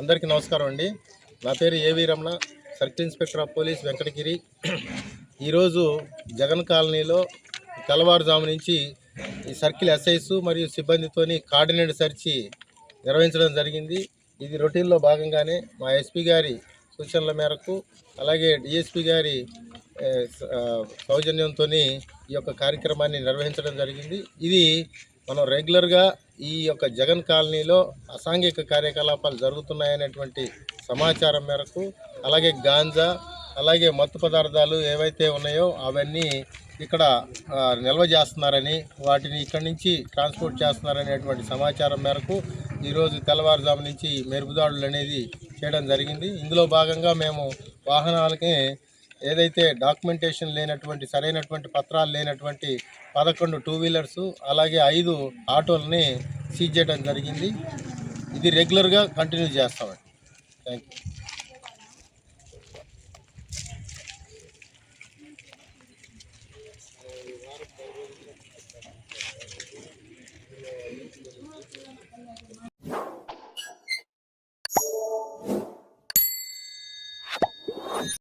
అందరికీ నమస్కారం అండి. నా పేరు AV Ramana circle inspector of police Venkatagiri. ఈరోజు జగన్ కాలనీలో తెల్లవారుజాము నుంచి ఈ సర్కిల్ ఎస్ఐస్ మరియు సిబ్బందితోని కార్డినేట్ సెర్చి నిర్వహించడం జరిగింది. ఇది రొటీన్లో భాగంగానే మా ఎస్పీ గారి సూచనల మేరకు అలాగే డిఎస్పీ గారి సౌజన్యంతో ఈ యొక్క కార్యక్రమాన్ని నిర్వహించడం జరిగింది. ఇది మనం రెగ్యులర్గా ఈ యొక్క జగన్ కాలనీలో అసాంఘిక కార్యకలాపాలు జరుగుతున్నాయనేటువంటి సమాచారం మేరకు అలాగే గాంజా అలాగే మత్తు పదార్థాలు ఏవైతే ఉన్నాయో అవన్నీ ఇక్కడ నిల్వ చేస్తున్నారని వాటిని ఇక్కడి నుంచి ట్రాన్స్పోర్ట్ చేస్తున్నారనేటువంటి సమాచారం మేరకు ఈరోజు తెల్లవారుజాము నుంచి మెరుపుదాడులు అనేది చేయడం జరిగింది. ఇందులో భాగంగా మేము వాహనాలకి ఏదైతే డాక్యుమెంటేషన్ లేనటువంటి సరైనటువంటి పత్రాలు లేనటువంటి పదకొండు టూ వీలర్స్ అలాగే ఐదు ఆటోలని సీజ్ చేయడం జరిగింది. ఇది రెగ్యులర్గా కంటిన్యూ చేస్తామండి. Thank you